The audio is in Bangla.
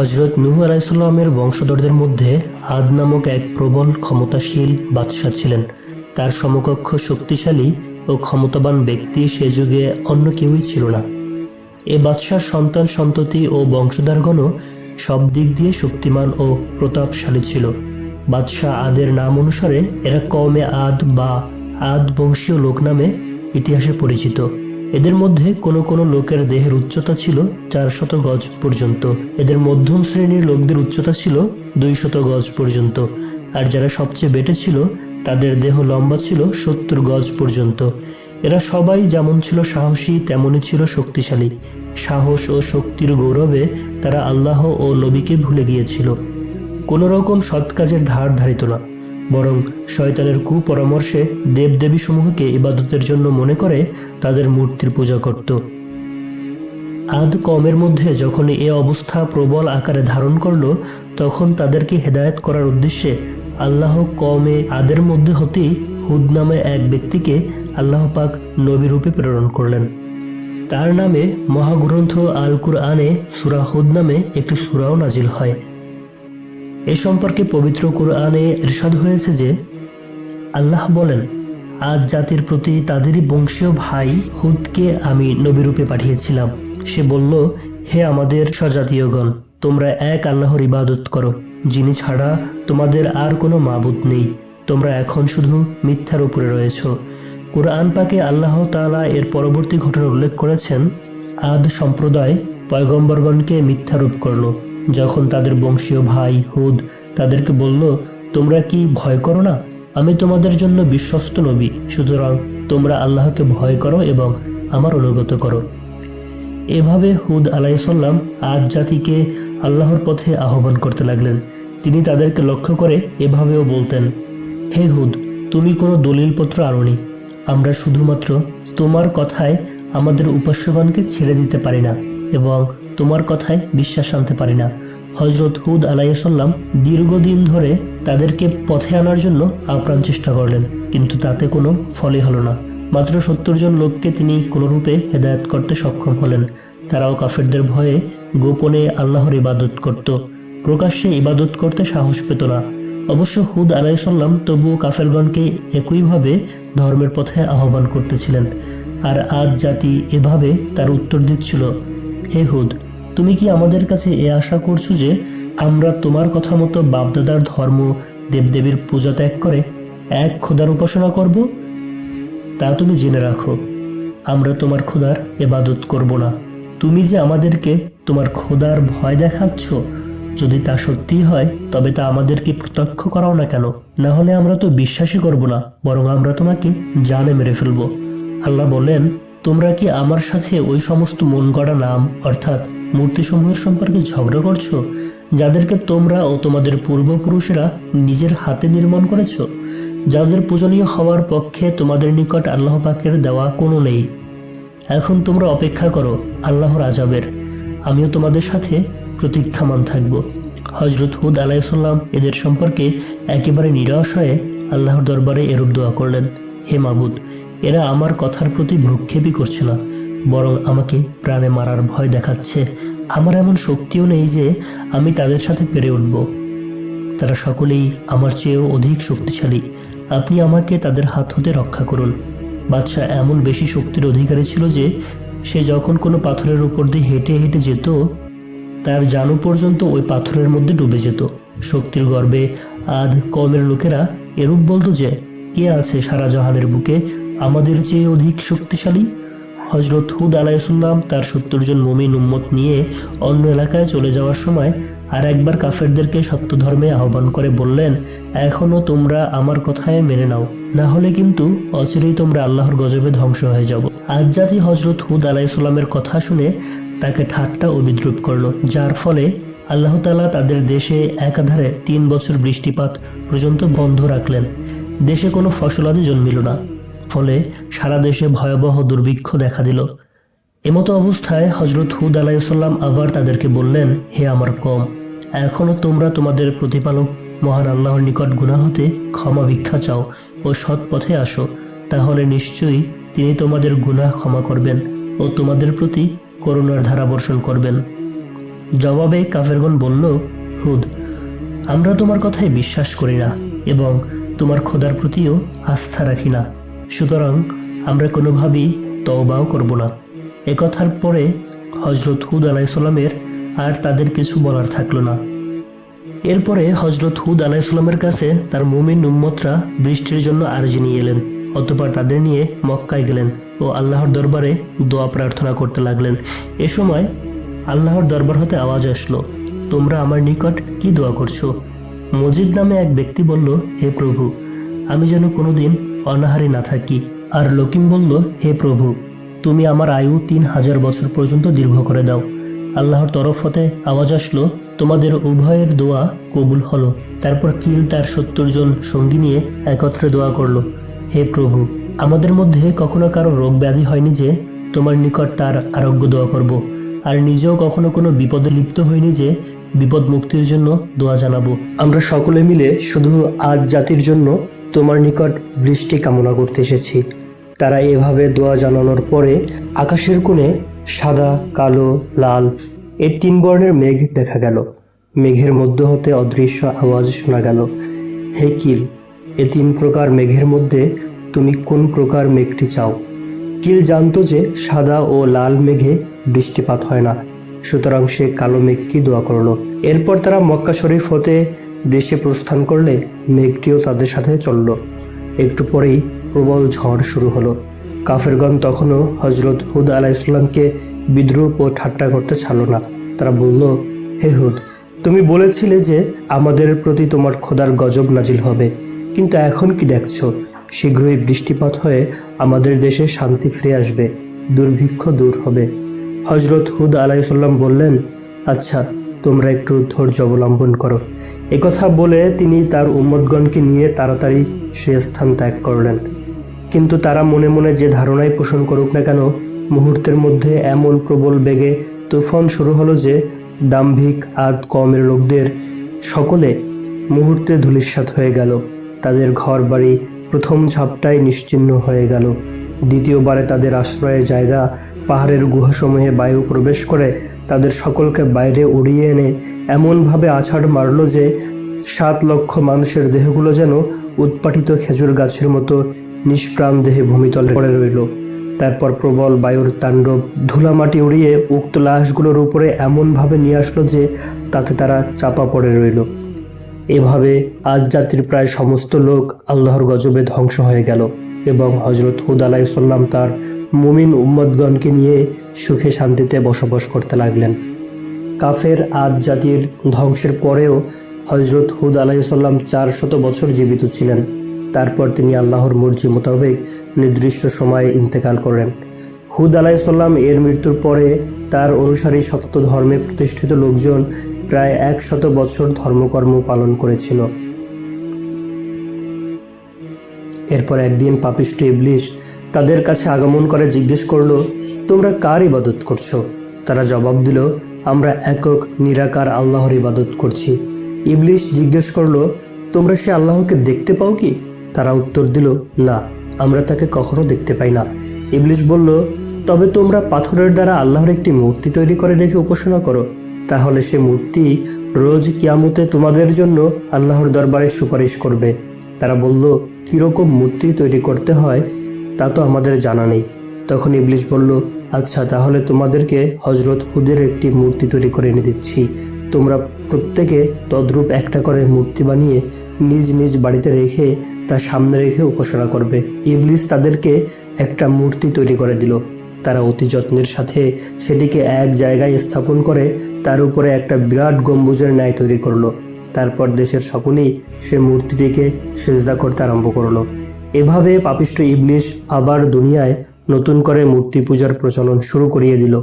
হজরত নুহ আলাইসাল্লামের বংশধরদের মধ্যে আদ নামক এক প্রবল, ক্ষমতাশীল বাদশাহ ছিলেন। তার সমকক্ষ শক্তিশালী ও ক্ষমতাবান ব্যক্তি সে যুগে অন্য কেউই ছিল না। এ বাদশার সন্তান সন্ততি ও বংশধরগণও সব দিক দিয়ে শক্তিমান ও প্রতাপশালী ছিল। বাদশাহ আদের নাম অনুসারে এরা কমে আদ বা আদ বংশীয় লোক নামে ইতিহাসে পরিচিত। এদের মধ্যে কোনো কোনো লোকের দেহের উচ্চতা ছিল চার শত গজ পর্যন্ত। এদের মধ্যম শ্রেণির লোকদের উচ্চতা ছিল দুই শত গজ পর্যন্ত। আর যারা সবচেয়ে বেটে ছিল, তাদের দেহ লম্বা ছিল সত্তর গজ পর্যন্ত। এরা সবাই যেমন ছিল সাহসী, তেমনই ছিল শক্তিশালী। সাহস ও শক্তির গৌরবে তারা আল্লাহ ও নবীকে ভুলে গিয়েছিল। কোনো রকম সৎ কাজের ধার ধারিত না। বরং শয়তানের কুপরামর্শে দেবদেবী সমূহকে ইবাদতের জন্য মনে করে তাদের মূর্তির পূজা করত। আদ কমের মধ্যে যখন এ অবস্থা প্রবল আকারে ধারণ করল, তখন তাদেরকে হেদায়েত করার উদ্দেশ্যে আল্লাহ কমে আদের মধ্যে হতেই হুদ নামে এক ব্যক্তিকে আল্লাহ পাক নবী রূপে প্রেরণ করলেন। তার নামে মহাগ্রন্থ আল কুরআনে সুরা হুদ নামে একটি সুরাও নাজিল হয়। এ সম্পর্কে পবিত্র কুরআনে ইরশাদ হয়েছে যে, আল্লাহ বলেন, আজ জাতির প্রতি তাদেরই বংশীয় ভাই হুদকে আমি নবীরূপে পাঠিয়েছিলাম। সে বলল, হে আমাদের স্বজাতীয়গণ, তোমরা এক আল্লাহর ইবাদত করো, যিনি ছাড়া তোমাদের আর কোনো মাবুদ নেই। তোমরা এখন শুধু মিথ্যার উপরে রয়েছ। কোরআন পাকে আল্লাহ তাআলা এর পরবর্তী ঘটনা উল্লেখ করেছেন, আদ সম্প্রদায় পয়গম্বরগণকে মিথ্যারূপ করল। যখন তাদের বংশীয় ভাই হুদ তাদেরকে বলল, তোমরা কি ভয় করো না? আমি তোমাদের জন্য বিশ্বস্ত নবী, সুতরাং তোমরা আল্লাহকে ভয় করো এবং আমার অনুগত করো। এভাবে হুদ আলাইসাল্লাম আজ জাতিকে আল্লাহর পথে আহ্বান করতে লাগলেন। তিনি তাদেরকে লক্ষ্য করে এভাবেও বলতেন, হে হুদ, তুমি কোনো দলিলপত্র আনোনি। আমরা শুধুমাত্র তোমার কথায় আমাদের উপাস্যগণকে ছেড়ে দিতে পারি না এবং তোমার কথায় বিশ্বাস আনতে পারি না। হজরত হুদ আলাইসাল্লাম দীর্ঘদিন ধরে তাদেরকে পথে আনার জন্য আপ্রাণ চেষ্টা করলেন, কিন্তু তাতে কোনো ফলই হলো না। মাত্র সত্তর জন লোককে তিনি কোনোরূপে হেদায়ত করতে সক্ষম হলেন। তারাও কাফেরদের ভয়ে গোপনে আল্লাহর ইবাদত করত। প্রকাশ্যে ইবাদত করতে সাহস পেত না। অবশ্য হুদ আলাইসাল্লাম তবুও কাফেরগণকে একইভাবে ধর্মের পথে আহ্বান করতেছিলেন। আর আজ জাতি এভাবে তার উত্তর দিচ্ছিল, হে হুদ তুমি কি আমাদের কাছে এ আশা করছ যে আমরা তোমার কথা মতো বাপদাদার ধর্ম, দেবদেবীর পূজা ত্যাগ করে এক খোদার উপাসনা করব? তা তুমি জেনে রাখো, আমরা তোমার খোদার এবাদত করব না। তুমি যে আমাদেরকে তোমার খোদার ভয় দেখাচ্ছ, যদি তা সত্যি হয়, তবে তা আমাদেরকে প্রত্যক্ষ করাও না কেন? না হলে আমরা তো বিশ্বাসই করব না, বরং আমরা তোমাকে জানে মেরে ফেলব। আল্লাহ বলেন তোমরা কি আমার সাথে ওই সমস্ত মন গড়া নাম, অর্থাৎ মূর্তিসমূহের সম্পর্কে ঝগড়া করছ, যাদেরকে তোমরা ও তোমাদের পূর্বপুরুষেরা নিজের হাতে নির্মাণ করেছ? যাদের পূজনীয় হওয়ার পক্ষে তোমাদের নিকট আল্লাহ পাকের দেওয়া কোনো নেই। এখন তোমরা অপেক্ষা করো আল্লাহর আজাবের। আমিও তোমাদের সাথে প্রতীক্ষামান থাকব। হজরত হুদ আলাইসাল্লাম এদের সম্পর্কে একেবারে নিরাশ হয়ে আল্লাহর দরবারে এরূপ দোয়া করলেন। হে মাবুদ এরা আমার কথার প্রতি ভ্রুক্ষেপই করছে না, বরং আমাকে প্রাণে মারার ভয় দেখাচ্ছে। আমার এমন শক্তিও নেই যে আমি তাদের সাথে পেরে উঠব। তারা সকলেই আমার চেয়েও অধিক শক্তিশালী। আপনি আমাকে তাদের হাত হতে রক্ষা করুন। বাদশাহ এমন বেশি শক্তির অধিকারী ছিল যে সে যখন কোনো পাথরের উপর দিয়ে হেঁটে হেঁটে যেত, তার জানু পর্যন্ত ওই পাথরের মধ্যে ডুবে যেত। শক্তির গর্বে আধ কমের লোকেরা এরূপ বলতো যে কে আছে সারা জাহানের বুকে। আমাদের চেয়ে অধিক শক্তিশালী। হজরত হুদ আলাইসাল্লাম তার সত্তর জন মমিন উম্মত নিয়ে অন্য এলাকায় চলে যাওয়ার সময় আর একবার কাফেরদেরকে সত্য ধর্মে আহ্বান করে বললেন এখনও তোমরা আমার কথায় মেনে নাও। না হলে কিন্তু অচিরেই তোমরা আল্লাহর গজবে ধ্বংস হয়ে যাব। আজ জাতি হজরত হুদ আলাইসাল্লামের কথা শুনে তাকে ঠাট্টা ও বিদ্রুপ করল, যার ফলে আল্লাহ তালা তাদের দেশে একাধারে তিন বছর বৃষ্টিপাত পর্যন্ত বন্ধ রাখলেন। দেশে কোনো ফসলাদি জন্মিল না। ফলে সারা দেশে ভয়াবহ দুর্ভিক্ষ দেখা দিল। এমতো অবস্থায় হজরত হুদ আলাইসাল্লাম আবার তাদেরকে বললেন, হে আমার কম এখনও তোমরা তোমাদের প্রতিপালক মহান আল্লাহর নিকট গুণা হতে ক্ষমা ভিক্ষা চাও ও সৎ পথে আসো। তাহলে নিশ্চয়ই তিনি তোমাদের গুনাহ ক্ষমা করবেন ও তোমাদের প্রতি করুণার ধারা বর্ষণ করবেন। জবাবে কাফেরগণ বলল, হুদ, আমরা তোমার কথায় বিশ্বাস করি না এবং তোমার খোদার প্রতিও আস্থা রাখি না। সুতরাং আমরা কোনোভাবেই তওবাও করব না। একথার পরে হজরত হুদ আলাইসাল্লামের আর তাদের কিছু বলার থাকল না। এরপরে হজরত হুদ আলাইসাল্লামের কাছে তার মুমিন উম্মতরা বৃষ্টির জন্য আর্জি নিয়ে এলেন, অতপর তাদের নিয়ে মক্কায় গেলেন ও আল্লাহর দরবারে দোয়া প্রার্থনা করতে লাগলেন। এ সময় আল্লাহর দরবার হতে আওয়াজ আসলো। তোমরা আমার নিকট কি দোয়া করছ? মজিদ নামে এক ব্যক্তি বলল, হে প্রভু, আমি যেন কোনোদিন অনাহারে না থাকি। আর লকিম বলল, হে প্রভু, তুমি আমার আয়ু তিন হাজার বছর পর্যন্ত দীর্ঘ করে দাও। আল্লাহর তরফ হতে আওয়াজ আসলো, তোমাদের উভয়ের দোয়া কবুল হলো। তারপর কিল তার সত্তর জন সঙ্গী নিয়ে একত্রে দোয়া করল, হে প্রভু, আমাদের মধ্যে কখনো কারও রোগ ব্যাধি হয়নি যে তোমার নিকট তার আরোগ্য দোয়া করব? আর নিজেও কখনো কোনো বিপদে লিপ্ত হয়নি যে বিপদ মুক্তির জন্য দোয়া জানাব। আমরা সকলে মিলে শুধু আজ জাতির জন্য তোমার নিকট বৃষ্টি কামনা করতে এসেছি। তারা এভাবে দোয়া জানানোর পরে আকাশের কোণে সাদা, কালো, লাল এই তিন বর্ণের মেঘ দেখা গেল। মেঘের মধ্য হতে অদৃশ্য আওয়াজ শোনা গেল। হে কিল, এ তিন প্রকার মেঘের মধ্যে তুমি কোন প্রকার মেঘটি চাও? কিল জানতো যে সাদা ও লাল মেঘে বৃষ্টিপাত হয় না। সুতরাং সে কালো মেঘকে দোয়া করল? এরপর তারা মক্কা শরীফ হতে দেশে প্রস্থান করলে মেঘটিও তাদের সাথে চলল। একটু পরেই প্রবল ঝড় শুরু হলো। কাফেরগণ তখনও হজরত হুদ আলাহ ইসলামকে বিদ্রুপ ও ঠাট্টা করতে ছাড়ল না। তারা বলল, হে হুদ, তুমি বলেছিলে যে আমাদের প্রতি তোমার খোদার গজব নাজিল হবে। কিন্তু এখন কি দেখছ? শীঘ্রই বৃষ্টিপাত হয়ে আমাদের দেশে শান্তি ফিরে আসবে। দুর্ভিক্ষ দূর হবে। হজরত হুদ আলাইসাল্লাম বললেন আচ্ছা তোমরা একটু ধৈর্য অবলম্বন করো। একথা বলে তিনি তার উম্মতগণকে নিয়ে তাড়াতাড়ি সে স্থান ত্যাগ করলেন। কিন্তু তারা মনে মনে যে ধারণাই পোষণ করুক না কেন, মুহূর্তের মধ্যে এমন প্রবল বেগে তুফান শুরু হলো যে দাম্ভিক আদ কমের লোকদের সকলে মুহূর্তে ধূলিসাৎ হয়ে গেল। তাদের ঘর বাড়ি প্রথম ঝাপটায় নিশ্চিহ্ন হয়ে গেল। দ্বিতীয়বারে তাদের আশ্রয়ের জায়গা পাহাড়ের গুহাসমূহে বায়ু প্রবেশ করে তাদের সকলকে বাইরে উড়িয়ে এনে এমনভাবে আছাড় মারল যে সাত লক্ষ মানুষের দেহগুলো যেন উৎপাটিত খেজুর গাছের মতো নিষ্প্রাণ দেহে ভূমিতলে পড়ে রইল। তারপর প্রবল বায়ুর তাণ্ডব ধুলামাটি উড়িয়ে উক্ত লাশগুলোর উপরে এমনভাবে নিয়ে আসলো যে তাতে তারা চাপা পড়ে রইল। এভাবে আজ জাতির প্রায় সমস্ত লোক আল্লাহর গজবে ধ্বংস হয়ে গেল এবং হজরত হুদ আলাইসাল্লাম তার মুমিন উম্মদগণকে নিয়ে সুখে শান্তিতে বসবাস করতে লাগলেন। কাফের আদ জাতির ধ্বংসের পরেও হজরত হুদ আলাইসাল্লাম চার শত বছর জীবিত ছিলেন। তারপর তিনি আল্লাহর মর্জি মোতাবেক নির্দিষ্ট সময়ে ইন্তেকাল করেন। হুদ আলাইসাল্লাম এর মৃত্যুর পরে তার অনুসারী সত্য ধর্মে প্রতিষ্ঠিত লোকজন প্রায় এক শত বছর ধর্মকর্ম পালন করেছিল। এরপর একদিন পাপিষ্ট ইবলিশ তাদের কাছে আগমন করে জিজ্ঞেস করল, তোমরা কার ইবাদত করছ? তারা জবাব দিল, আমরা একক, নিরাকার আল্লাহর ইবাদত করছি। ইবলিশ জিজ্ঞেস করল, তোমরা সে আল্লাহকে দেখতে পাও কি? তারা উত্তর দিল, না, আমরা তাকে কখনো দেখতে পাই না। ইবলিশ বলল, তবে তোমরা পাথরের দ্বারা আল্লাহর একটি মূর্তি তৈরি করে রেখে উপাসনা করো। তাহলে সে মূর্তি রোজ কিয়ামতে তোমাদের জন্য আল্লাহর দরবারে সুপারিশ করবে। তারা বলল, কীরকম মূর্তি তৈরি করতে হয় তা তো আমাদের জানা নেই। তখন ইবলিশ বলল আচ্ছা তাহলে তোমাদেরকে হজরত হুদের একটি মূর্তি তৈরি করে এনে দিচ্ছি। তোমরা প্রত্যেকে তদ্রূপ একটা করে মূর্তি বানিয়ে নিজ নিজ বাড়িতে রেখে তার সামনে রেখে উপাসনা করবে। ইবলিশ তাদেরকে একটা মূর্তি তৈরি করে দিল। তারা অতি যত্নের সাথে সেটিকে এক জায়গায় স্থাপন করে তার উপরে একটা বিরাট গম্বুজের ন্যায় তৈরি করল। তারপর দেশের সকলেই সে মূর্তিটিকে সেজদা করতে আরম্ভ করল। এভাবে পাপিষ্ট ইবলিশ আবার দুনিয়ায় নতুন করে মূর্তি পূজার প্রচলন শুরু করিয়ে দিল।